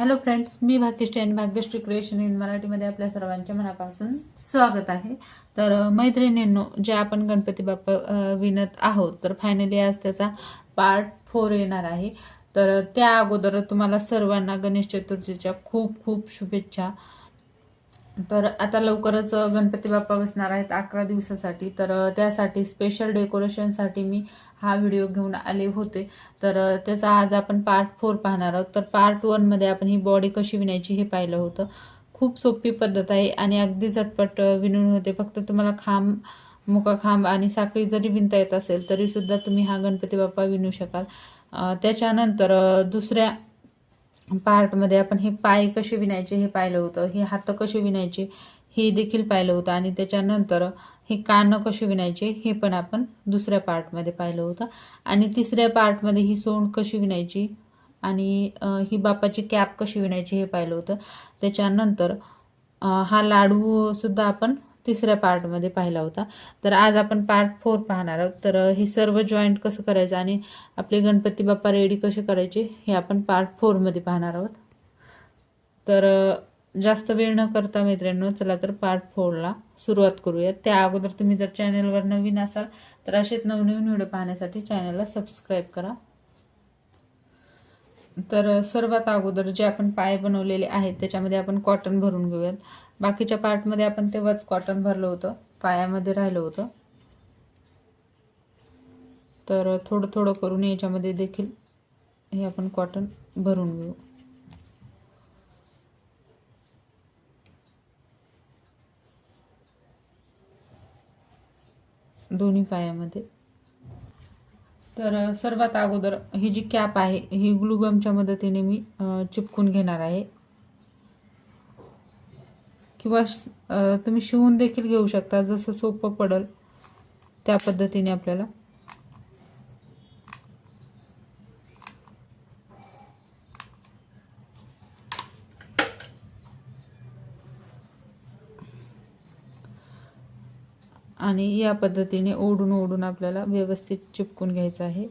Hello friends मी भाग्यश्री आणि Bhagyashree creation in मराठीमध्ये आपल्या सर्वांच्या मनापासून स्वागत आहे. तर मैत्रिणींनो जे आपण गणपती बाप्पा विनत विणत आहोत तर फायनली आज त्याचा पार्ट फोर येणार आहे. तर त्या अगोदर तुम्हाला सर्वांना गणेश चतुर्थीच्या खूप खूप शुभेच्छा. तर आता लवकरच गणपती बाप्पा बसणार आहेत अकरा दिवसासाठी. तर त्यासाठी स्पेशल डेकोरेशनसाठी मी हा व्हिडिओ घेऊन आले होते. तर त्याचा आज आपण पार्ट फोर पाहणार आहोत. तर पार्ट वनमध्ये आपण ही बॉडी कशी विणायची हे पाहिलं होतं. खूप सोपी पद्धत आहे आणि अगदी झटपट विणून होते. फक्त तुम्हाला खांब मुका खांब आणि साखळी जरी विणता येत असेल तरीसुद्धा तुम्ही हा गणपती बाप्पा विणू शकाल. त्याच्यानंतर दुसऱ्या पार्टमध्ये आपण हे पाय कसे विणायचे हे पाहिलं होतं. हे हात कसे विणायचे हे देखील पाहिलं होतं. आणि त्याच्यानंतर हे कान कसे विणायचे हे पण आपण दुसऱ्या पार्टमध्ये पाहिलं होतं. आणि तिसऱ्या पार्टमध्ये ही सोंड कशी विणायची आणि ही बापाची कॅप कशी विणायची हे पाहिलं होतं. त्याच्यानंतर हा लाडू सुद्धा आपण तिसऱ्या पार्टमध्ये पाहिला होता. तर आज आपण पार्ट फोर पाहणार आहोत. तर हे सर्व जॉईंट कसं करायचं आणि आपले गणपती बाप्पा रेडी कसे करायचे हे आपण पार्ट फोरमध्ये पाहणार आहोत. तर जास्त वेळ न करता मैत्रिणींनो चला तर पार्ट फोरला सुरुवात करूयात. त्या अगोदर तुम्ही जर चॅनलवर नवीन असाल तर असेच नवनवीन व्हिडिओ पाहण्यासाठी चॅनलला सबस्क्राईब करा. तर सर्वात अगोदर जे आपण पाय बनवलेले आहेत त्याच्यामध्ये आपण कॉटन भरून घेऊयात. बाकीच्या पार्टमध्ये आपण तेव्हाच कॉटन भरलं होतं. पायामध्ये राहिलं होतं. तर थोडं थोडं करून याच्यामध्ये देखील हे आपण कॉटन भरून घेऊ. दोन्ही पायामध्ये. तर सर्वात अगोदर ही जी कॅप आहे ही ग्लुगमच्या मदतीने मी चिपकून घेणार आहे. किंवा तुम्ही शिवून देखील घेऊ शकता जसं सोपं पडल त्या पद्धतीने आपल्याला. आणि या पद्धतीने ओढून ओढून आपल्याला व्यवस्थित चिपकून घ्यायचं आहे.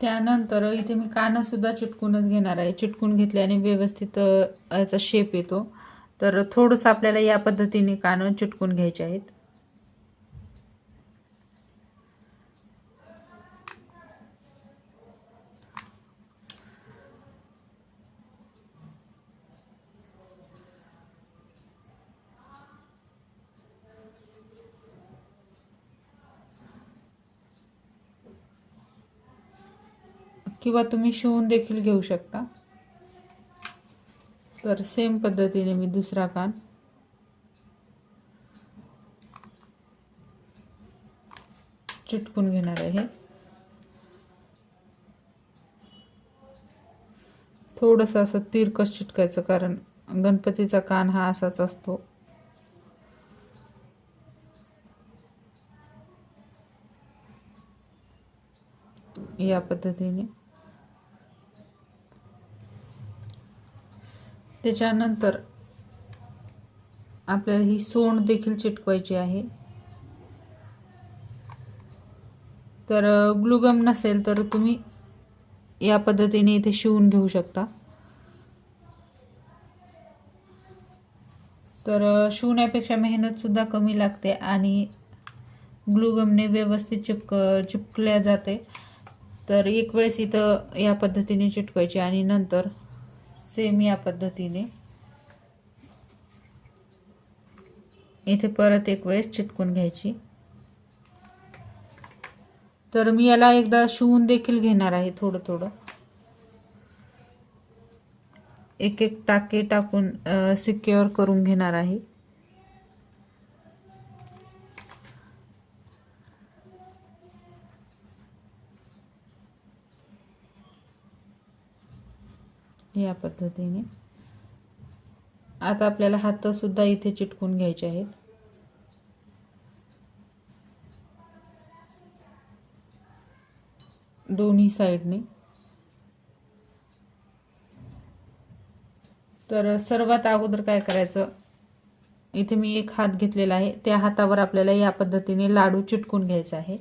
त्यानंतर इथे मी कानंसुद्धा चिटकूनच घेणार आहे. चिटकून घेतल्याने व्यवस्थित याचा शेप येतो. तर थोडंसं आपल्याला या पद्धतीने कानं चिटकून घ्यायचे आहेत. किंवा तुम्ही शिवून देखील घेऊ शकता. तर सेम पद्धतीने मी दुसरा कान. चिटकून घेणार आहे. थोडस असं तिरकस चिटकायचं कारण गणपतीचा कान हा असाच असतो. या पद्धतीने. त्याच्यानंतर आपल्याला ही सोंड देखील चिटकवायची आहे. तर ग्लुगम नसेल तर तुम्ही या पद्धतीने इथे शिवून घेऊ शकता. तर शिवण्यापेक्षा मेहनतसुद्धा कमी लागते आणि ग्लुगमने व्यवस्थित चिपक चिपकल्या जाते. तर एक वेळेस इथं या पद्धतीने चिटकवायची आणि नंतर सेम या पद्धतीने. इथे परत एक वेळेस चिटकून घ्यायची. तर मी याला एकदा शिवून देखील घेणार आहे थोडं थोडं. एक एक टाके टाकून सिक्युअर करून घेणार आहे. या पद्धतीने. आता आपल्याला हात सुद्धा इथे चिटकून घ्यायचे आहेत. दोन्ही साईडने. तर सर्वात अगोदर काय करायचं? इथे मी एक हात घेतलेला आहे. त्या हातावर आपल्याला या पद्धतीने लाडू चिटकून घ्यायचा आहे.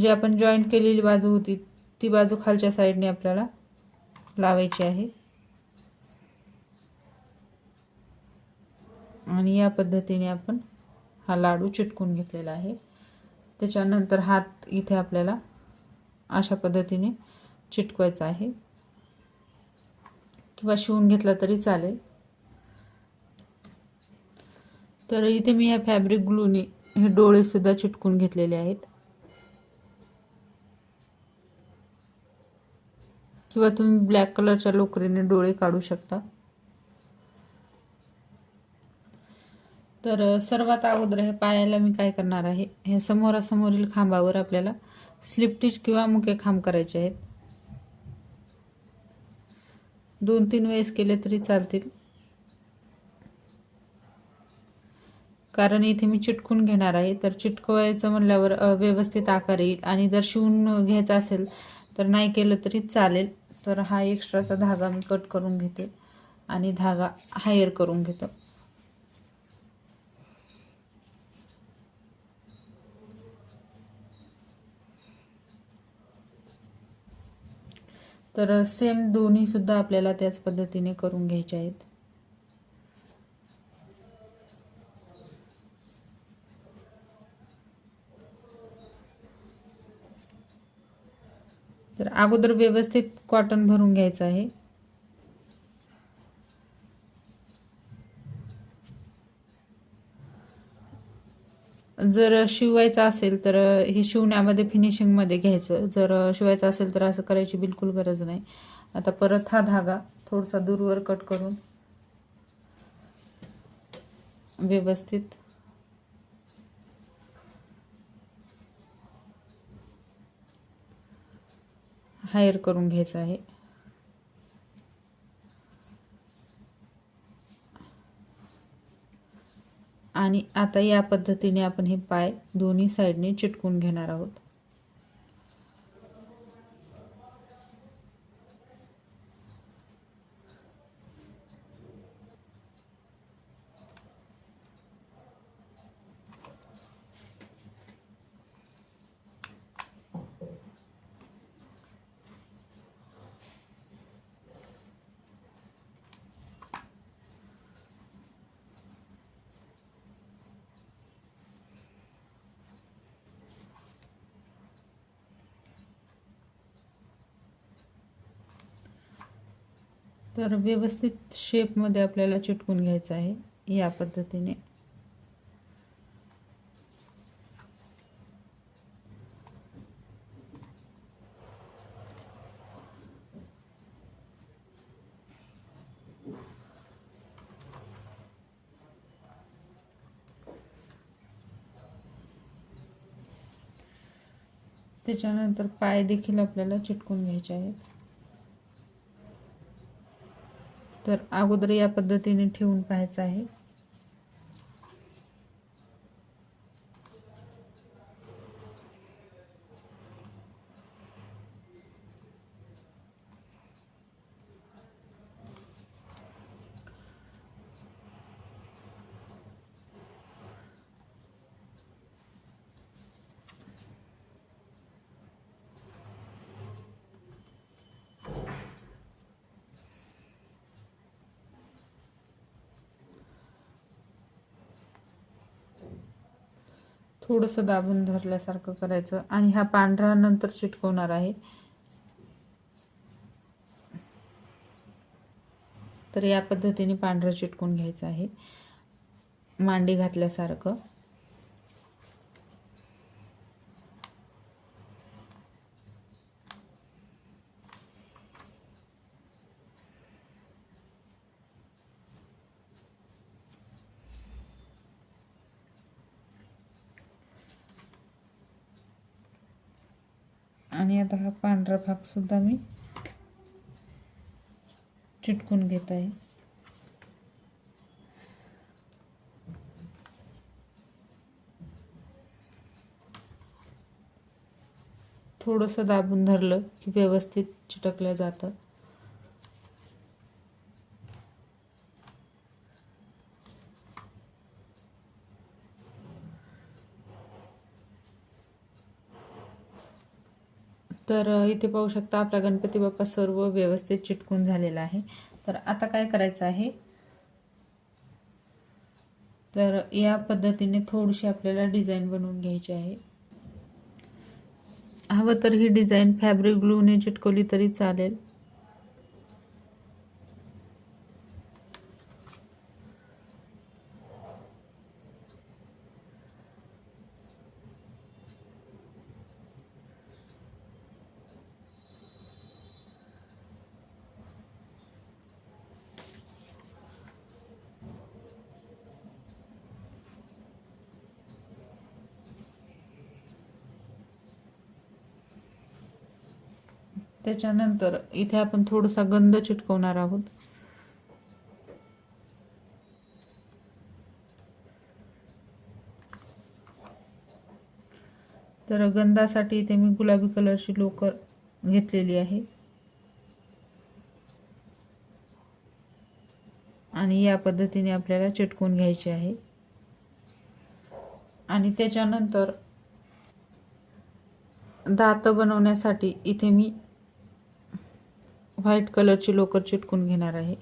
जी आपण जॉईंट केलेली बाजू होती ती बाजू खालच्या साईडने आपल्याला लावायची आहे. आणि या पद्धतीने आपण हा लाडू चिटकून घेतलेला आहे. त्याच्यानंतर हात इथे आपल्याला अशा पद्धतीने चिटकवायचा आहे. किंवा शिवून घेतला तरी चालेल. तर इथे मी या फॅब्रिक ग्लूने हे डोळेसुद्धा चिटकून घेतलेले आहेत. किंवा तुम्ही ब्लॅक कलरच्या लोकरीने डोळे काढू शकता. तर सर्वात अगोदर हे पायाला मी काय करणार आहे? हे समोरासमोरील खांबावर आपल्याला स्लिप स्लिपटिच किंवा मुके खांब करायचे आहेत. दोन तीन वेळेस केले तरी चालतील. कारण इथे मी चिटकून घेणार आहे. तर चिटकवायचं म्हणल्यावर व्यवस्थित आकार येईल. आणि जर शिवून घ्यायचं असेल तर नाही केलं तरी चालेल. तर हा एक्स्ट्राचा धागा मी कट करून घेते आणि धागा हायर करून घेतो. तर सेम दोन्ही सुद्धा आपल्याला त्याच पद्धतीने करून घ्यायचे आहेत तर अगोदर व्यवस्थित कॉटन भरून घ्यायचं आहे. जर शिवायचं असेल तर हे शिवण्यामध्ये फिनिशिंगमध्ये घ्यायचं. जर शिवायचं असेल तर असं करायची बिलकुल गरज नाही. आता परत हा धागा थोडासा दूरवर कट करून व्यवस्थित हायर करून घ्यायचं आहे. आणि आता या पद्धतीने आपण हे पाय दोन्ही साईडने चिटकून घेणार आहोत. तर व्यवस्थित शेपमध्ये आपल्याला चिटकून घ्यायचं आहे या पद्धतीने. त्याच्यानंतर पाय देखील आपल्याला चिटकून घ्यायचे आहेत. तर अगोदर या पद्धतीने ठेवून पाहायचं आहे. थोडंसं दाबून धरल्यासारखं करायचं. आणि हा पांढरा नंतर चिटकवणार आहे. तर या पद्धतीने पांढरं चिटकून घ्यायचं आहे. मांडी घातल्यासारखं आणि आता हा पांढरा भागसुद्धा मी चिटकून घेत आहे. थोडंसं दाबून धरलं की व्यवस्थित चिटकल्या जातं. तर इथे पाहू शकता आपला गणपती बाप्पा सर्व व्यवस्थित चिटकून झालेला आहे. तर आता काय करायचं आहे? तर या पद्धतीने थोडीशी आपल्याला डिझाईन बनवून घ्यायची आहे. हवं तर ही डिझाईन फॅब्रिक ग्लूने चिटकवली तरी चालेल. त्याच्यानंतर इथे आपण थोडासा गंध चिटकवणार आहोत. तर गंधासाठी इथे मी गुलाबी कलरची लोकर घेतलेली आहे. आणि या पद्धतीने आपल्याला चिटकून घ्यायची आहे. आणि त्याच्यानंतर दात बनवण्यासाठी इथे मी व्हाईट कलरची लोकर चिटकून घेणार आहे.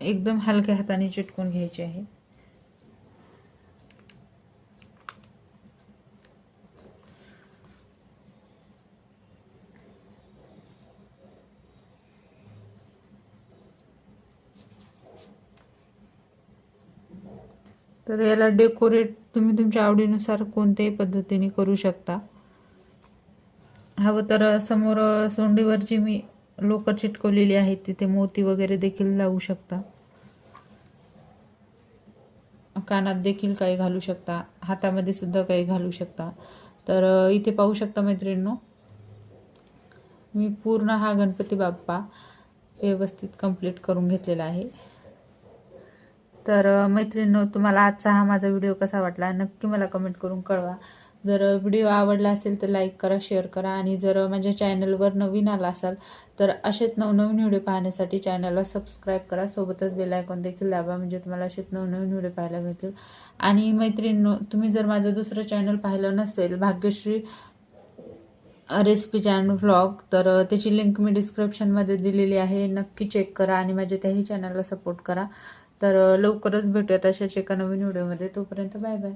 एकदम हलक्या हाताने चिटकून घ्यायचे तर याला डेकोरेट तुम्ही तुमच्या आवडीनुसार कोणत्याही पद्धतीने करू शकता. हवं तर समोर सोंडीवर जी मी लोकर चिटकवलेली आहे तिथे मोती वगैरे देखील लावू शकता. कानात देखील काही घालू शकता. हातामध्ये सुद्धा काही घालू शकता. तर इथे पाहू शकता मैत्रिणींनो. मी पूर्ण हा गणपती बाप्पा व्यवस्थित कंप्लीट करून घेतलेला आहे. तर मैत्रिणींनो तुम्हाला आजचा हा माझा व्हिडिओ कसा वाटला नक्की मला कमेंट करून कळवा. जर व्हिडिओ आवडला असेल तर लाईक करा शेअर करा आणि जर माझ्या चॅनलवर नवीन आला असाल तर असेच नवनवीन व्हिडिओ पाहण्यासाठी चॅनलला सबस्क्राईब करा. सोबतच बेल आयकॉन देखील दाबा म्हणजे तुम्हाला असेच नवनवीन व्हिडिओ पाहायला मिळतील. आणि मैत्रिणींनो तुम्ही जर माझं दुसरं चॅनल पाहिलं नसेल भाग्यश्री रेसिपी चॅनल व्लॉग तर त्याची लिंक मी डिस्क्रिप्शनमध्ये दिलेली आहे. नक्की चेक करा आणि माझ्या त्याही चॅनलला सपोर्ट करा. तर लवकरच भेटूयात अशाच एका नवीन व्हिडिओमध्ये. तोपर्यंत बाय बाय.